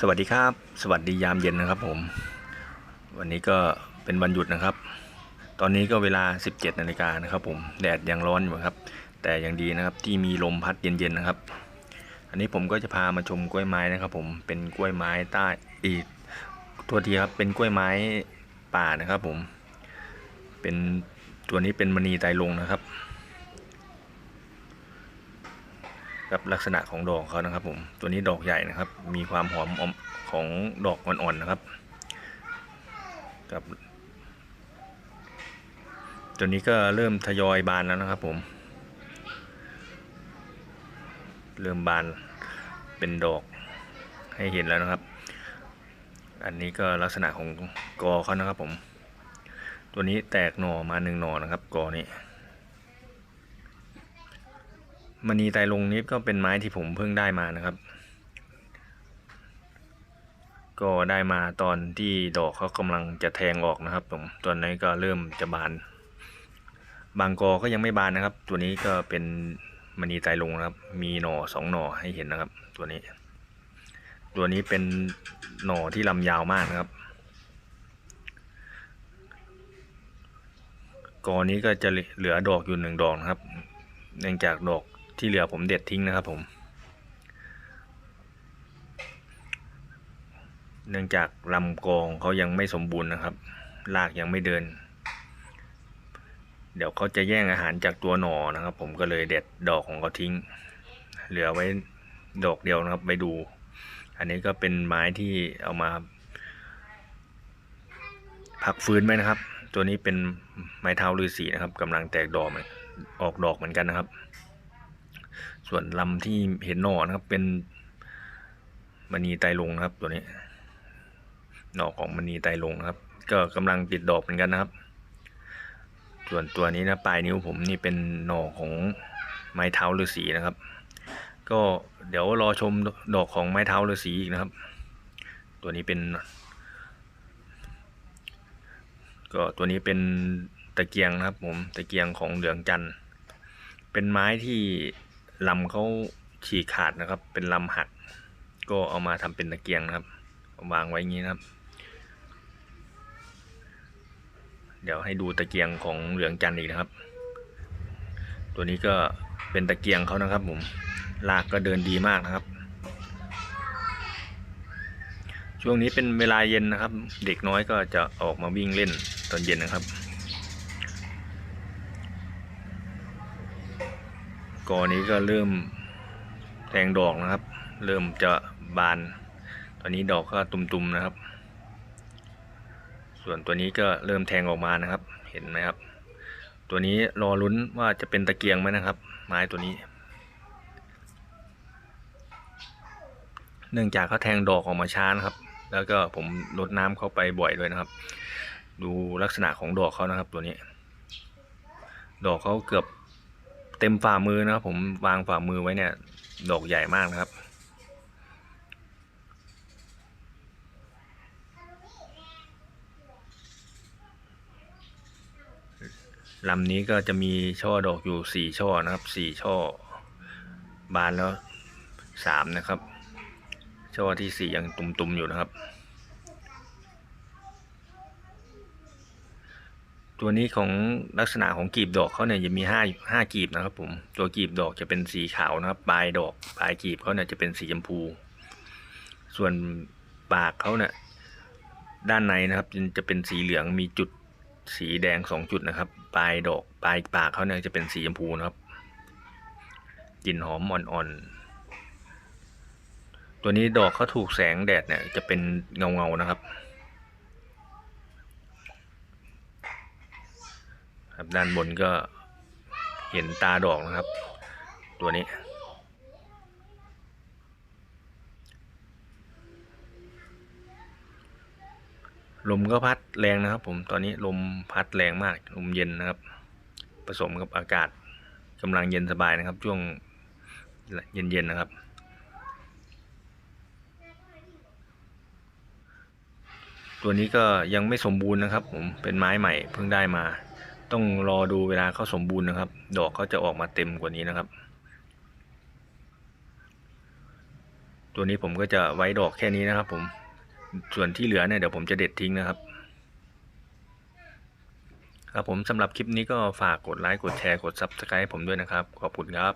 สวัสดีครับ สวัสดียามเย็นนะครับผม วันนี้ก็เป็นวันหยุดนะครับ ตอนนี้ก็เวลา 17นาฬิกานะครับผมแดดยังร้อนอยู่ครับ แต่ยังดีนะครับที่มีลมพัดเย็นๆนะครับ อันนี้ผมก็จะพามาชมกล้วยไม้นะครับ ผมเป็นกล้วยไม้ใต้อีกตัวทีครับเป็นกล้วยไม้ป่านะครับ ผม เป็นตัวนี้เป็นมณีไตลงนะครับ กับลักษณะของดอกเขานะครับผมตัวนี้ดอกใหญ่นะครับ มีความหอมอมของดอกอ่อนๆนะครับ กับตัวนี้ก็เริ่มทยอยบานแล้วนะครับผม เริ่มบานเป็นดอกให้เห็นแล้วนะครับ อันนี้ก็ลักษณะของกอเขานะครับผม ตัวนี้แตกหน่อมาหนึ่งหน่อนะครับกอนี้ มณีไตลงนี้ก็เป็นไม้ที่ผมเพิ่งได้มานะครับ ก็ได้มาตอนที่ดอกเขากำลังจะแทงออกนะครับผมตอนนี้ก็เริ่มจะบาน บางกอก็ยังไม่บานนะครับ ตัวนี้ก็เป็นมณีไตลงนะครับ มีหน่อสองหน่อให้เห็นนะครับ ตัวนี้ ตัวนี้เป็นหน่อที่ลำยาวมากนะครับกอนี้ก็จะเหลือดอกอยู่หนึ่งดอกนะครับ เนื่องจากดอก ที่เหลือผมเด็ดทิ้งนะครับผม เนื่องจากลำกองเขายังไม่สมบูรณ์นะครับรากยังไม่เดิน เดี๋ยวเขาจะแย่งอาหารจากตัวหนอนะครับ ผมก็เลยเด็ดดอกของเขาทิ้ง เหลือไว้ดอกเดียวนะครับไว้ดู อันนี้ก็เป็นไม้ที่เอามาพักฟื้นไว้นะครับ ตัวนี้เป็นไม้เท้าฤาษีนะครับกำลังแตกดอกออกดอกเหมือนกันนะครับ ส่วนลำที่เห็นหน่อนะครับ เป็นมณีไตลงนะครับ ตัวนี้ หน่อของมณีไตลงนะครับ ก็กำลังติดดอกเหมือนกันนะครับ ส่วนตัวนี้นะปลายนิ้วผมนี่เป็นหน่อของไม้เท้าฤาษีนะครับ ก็เดี๋ยวรอชมดอกของไม้เท้าฤาษีอีกนะครับ ตัวนี้เป็น ก็ตัวนี้เป็นตะเกียงนะครับผมตะเกียงของเหลืองจันทร์เป็นไม้ที่ ลำเขาฉีกขาดนะครับ เป็นลำหัก ก็เอามาทำเป็นตะเกียงนะครับวางไว้อย่างนี้นะครับ เดี๋ยวให้ดูตะเกียงของเหลืองจันน์อีกนะครับ ตัวนี้ก็เป็นตะเกียงเขานะครับผมลากก็เดินดีมากนะครับ ช่วงนี้เป็นเวลาเย็นนะครับ เด็กน้อยก็จะออกมาวิ่งเล่นตอนเย็นนะครับ อนี้ก็เริ่มแทงดอกนะครับ เริ่มจะบาน ตอนนี้ดอกก็ตุ่มๆนะครับ ส่วนตัวนี้ก็เริ่มแทงออกมานะครับ เห็นไหมครับ ตัวนี้รอลุ้นว่าจะเป็นตะเกียงไหมนะครับ ไม้ตัวนี้ เนื่องจากเขาแทงดอกออกมาช้านะครับ แล้วก็ผมลดน้ำเข้าไปบ่อยด้วยนะครับ ดูลักษณะของดอกเขานะครับ ตัวนี้ ดอกเขาเกือบ เต็มฝ่ามือนะครับผมวางฝ่ามือไว้เนี่ย ดอกใหญ่มากนะครับ ลำนี้ก็จะมีช่อดอกอยู่สี่ช่อนะครับสี่ช่อ บานแล้วสามนะครับ ช่อที่สี่ยังตุ่มๆอยู่นะครับ ตัวนี้ของลักษณะของกีบดอกเขาเนี่ยจะมีห้าห้ากีบนะครับผมตัวกีบดอกจะเป็นสีขาวนะครับปลายดอกปลายกีบเขาเนี่ยจะเป็นสีชมพู ส่วนปากเขาเนี่ยด้านในนะครับจะเป็นสีเหลืองมีจุดสีแดงสองจุดนะครับ ปลายดอกปลายปากเขาเนี่ยจะเป็นสีชมพูนะครับกลิ่นหอมอ่อนๆตัวนี้ดอกเขาถูกแสงแดดเนี่ยจะเป็นเงาเงาๆนะครับ ครับด้านบนก็เห็นตาดอกนะครับ ตัวนี้ ลมก็พัดแรงนะครับ ผมตอนนี้ลมพัดแรงมากลมเย็นนะครับ ผสมกับอากาศกำลังเย็นสบายนะครับ ช่วงเย็นๆนะครับตัวนี้ก็ยังไม่สมบูรณ์นะครับ ผมเป็นไม้ใหม่เพิ่งได้มา ต้องรอดูเวลาเขาสมบูรณ์นะครับ ดอกเขาจะออกมาเต็มกว่านี้นะครับ ตัวนี้ผมก็จะไว้ดอกแค่นี้นะครับ ผม ส่วนที่เหลือเนี่ยเดี๋ยวผมจะเด็ดทิ้งนะครับ ครับผมสำหรับคลิปนี้ก็ฝากกดไลค์ กดแชร์ กด Subscribe ให้ผมด้วยนะครับ ขอบคุณครับ